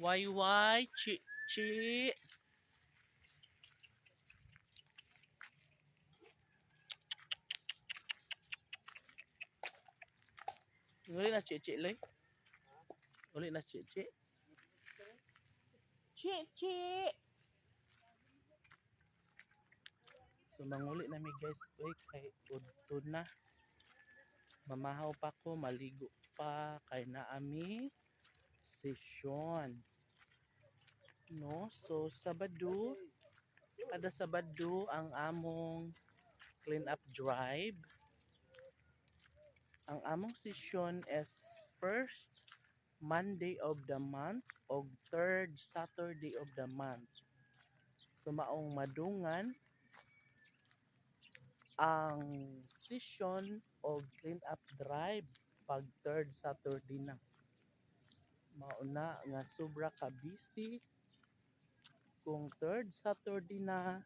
Wayway, chi, chi. Uli na chi, chi, loy. Uli na chi, chi. Chi, chi. So manguli na mi guys, uy kay udtod na. Mamahaw pa ko, maligo pa kay naami session. No, so Sabado, kada Sabado ang among clean up drive. Ang among session is first Monday of the month o third Saturday of the month. So maong madungan ang session of clean up drive pag third Saturday na. Mauna nga sobra ka busy kung third Saturday na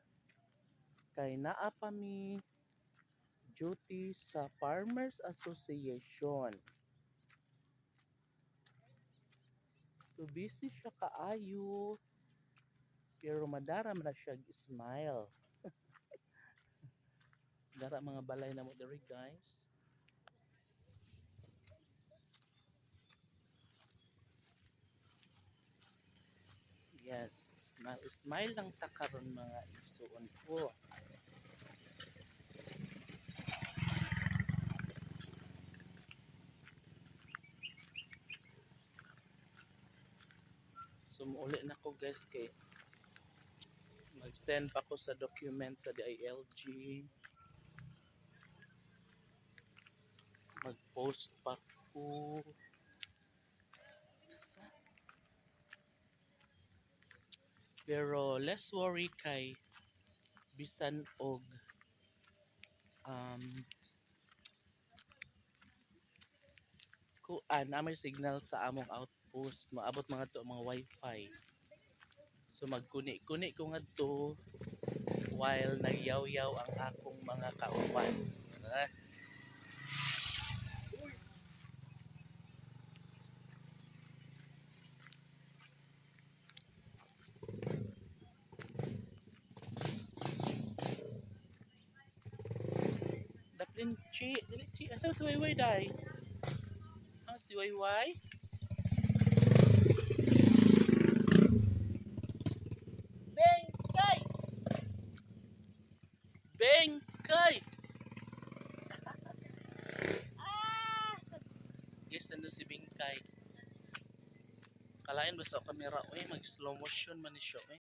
kay naa pa mi duty sa Farmers Association. So busy siya kaayo pero madara man na siya smile. Dara mga balay na mo diri guys. Yes, smile, smile lang ta karon mga igsuon ko. So muuli na ko guys kay mag-send pa ko sa document sa DILG. Mag-post pa ko. Pero less worry kay bisan og um kuan na may signal sa among outpost. Maabot mga to mga wifi. So magkuni-kuni ko ngadto while nagyaw-yaw ang akong mga kauban Ah. Daplin chi, dili chi. Asa si Wayway dai? Ah, si Wayway? Bengkay! Bengkay! Guys, nandun si Bengkay. Kalain ba sa kamera? Uy, mag slow motion man ni siya. Eh.